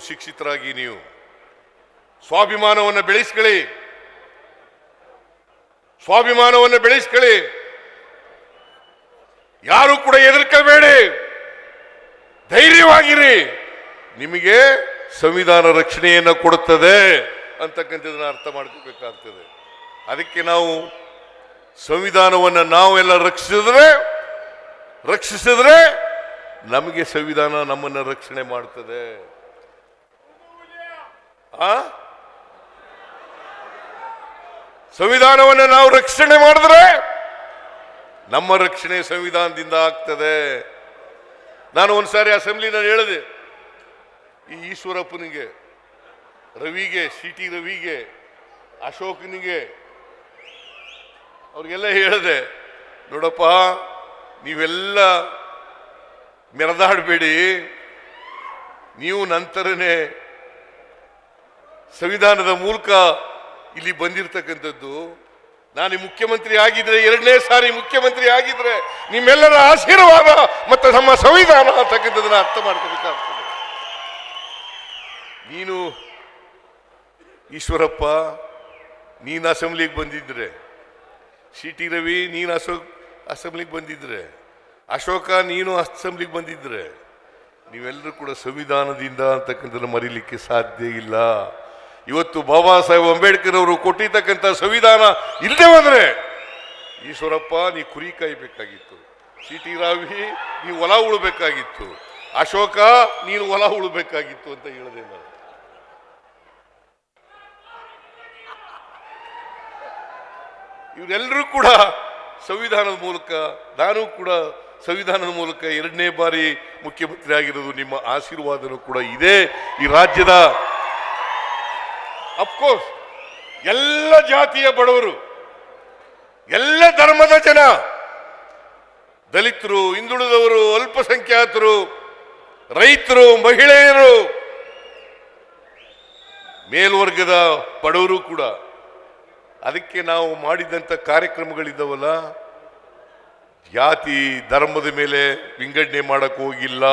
ಶಿಕ್ಷಿತರಾಗಿ ನೀವು. ಸ್ವಾಭಿಮಾನವನ್ನು ಬೆಳೆಸ್ಕೊಳ್ಳಿ. ಸ್ವಾಭಿಮಾನವನ್ನು ಬೆಳೆಸ್ಕೊಳ್ಳಿ. ಯಾರು ಕೂಡ ಎದುರ್ಕೋಬೇಡಿ ಧೈರ್ಯವಾಗಿರಿ. ನಿಮಗೆ ಸಂವಿಧಾನ ರಕ್ಷಣೆಯನ್ನು ಕೊಡುತ್ತದೆ ಅಂತಕ್ಕಂಥದನ್ನ ಅರ್ಥ ಮಾಡ್ಕೋಬೇಕಾಗ್ತದೆ. ಅದಕ್ಕೆ ನಾವು ಸಂವಿಧಾನವನ್ನು ನಾವೆಲ್ಲ ರಕ್ಷಿಸಿದ್ರೆ ರಕ್ಷಿಸಿದ್ರೆ ನಮಗೆ ಸಂವಿಧಾನ ನಮ್ಮನ್ನು ರಕ್ಷಣೆ ಮಾಡ್ತದೆ. ಆ? ಸಂವಿಧಾನವನ್ನು ನಾವು ರಕ್ಷಣೆ ಮಾಡಿದ್ರೆ ನಮ್ಮ ರಕ್ಷಣೆ ಸಂವಿಧಾನದಿಂದ ಆಗ್ತದೆ. ನಾನು ಒಂದ್ಸಾರಿ ಅಸೆಂಬ್ಲಿನಲ್ಲಿ ಹೇಳಿದೆ, ಈ ಈಶ್ವರಪ್ಪನಿಗೆ, ರವಿಗೆ ಸಿ ಟಿ ರವಿಗೆ, ಅಶೋಕನಿಗೆ, ಅವ್ರಿಗೆಲ್ಲ ಹೇಳಿದೆ, ನೋಡಪ್ಪ, ನೀವೆಲ್ಲ ಮೆರೆದಾಡಬೇಡಿ, ನೀವು ನಂತರನೇ ಸಂವಿಧಾನದ ಮೂಲಕ ಇಲ್ಲಿ ಬಂದಿರತಕ್ಕಂಥದ್ದು, ನಾನು ಮುಖ್ಯಮಂತ್ರಿ ಆಗಿದ್ರೆ ಎರಡನೇ ಸಾರಿ ಮುಖ್ಯಮಂತ್ರಿ ಆಗಿದ್ರೆ ನಿಮ್ಮೆಲ್ಲರ ಆಶೀರ್ವಾದ ಮತ್ತು ನಮ್ಮ ಸಂವಿಧಾನ ಅಂತಕ್ಕಂಥದ್ದನ್ನು ಅರ್ಥ ಮಾಡ್ಕೋಬೇಕಾಗ್ತದೆ. ನೀನು ಈಶ್ವರಪ್ಪ, ನೀನು ಅಸೆಂಬ್ಲಿಗೆ ಬಂದಿದ್ರೆ ಸಿ ಟಿ ರವಿ, ನೀನು ಅಶೋಕ್ ಅಸೆಂಬ್ಲಿಗೆ ಬಂದಿದ್ರೆ, ಅಶೋಕ, ನೀನು ಅಸೆಂಬ್ಲಿಗೆ ಬಂದಿದ್ರೆ, ನೀವೆಲ್ಲರೂ ಕೂಡ ಸಂವಿಧಾನದಿಂದ ಅಂತಕ್ಕಂಥದ್ದನ್ನು ಮರೀಲಿಕ್ಕೆ ಸಾಧ್ಯ ಇಲ್ಲ. ಇವತ್ತು ಬಾಬಾ ಸಾಹೇಬ್ ಅಂಬೇಡ್ಕರ್ ಅವರು ಕೊಟ್ಟಿರ್ತಕ್ಕಂಥ ಸಂವಿಧಾನ ಇಲ್ಲದೆ ಹೋದ್ರೆ ಈಶ್ವರಪ್ಪ, ನೀ ಕುರಿ ಕಾಯ್ಬೇಕಾಗಿತ್ತು. ಸಿ ಟಿ ರಾವಿ, ನೀ ಹೊಲ ಉಳ್ಬೇಕಾಗಿತ್ತು. ಅಶೋಕ, ನೀನು ಹೊಲ ಉಳ್ಬೇಕಾಗಿತ್ತು ಅಂತ ಹೇಳಿದೆ ನಾನು. ಇವರೆಲ್ಲರೂ ಕೂಡ ಸಂವಿಧಾನದ ಮೂಲಕ, ನಾನು ಕೂಡ ಸಂವಿಧಾನದ ಮೂಲಕ ಎರಡನೇ ಬಾರಿ ಮುಖ್ಯಮಂತ್ರಿ ಆಗಿರೋದು ನಿಮ್ಮ ಆಶೀರ್ವಾದನೂ ಕೂಡ ಇದೆ. ಈ ರಾಜ್ಯದ ಅಫ್ಕೋರ್ಸ್ ಎಲ್ಲ ಜಾತಿಯ ಬಡವರು, ಎಲ್ಲ ಧರ್ಮದ ಜನ, ದಲಿತರು, ಹಿಂದುಳಿದವರು, ಅಲ್ಪಸಂಖ್ಯಾತರು, ರೈತರು, ಮಹಿಳೆಯರು, ಮೇಲ್ವರ್ಗದ ಬಡವರು ಕೂಡ. ಅದಕ್ಕೆ ನಾವು ಮಾಡಿದಂಥ ಕಾರ್ಯಕ್ರಮಗಳಿದ್ದಾವಲ್ಲ, ಜಾತಿ, ಧರ್ಮದ ಮೇಲೆ ವಿಂಗಡಣೆ ಮಾಡಕ್ ಹೋಗಿಲ್ಲ.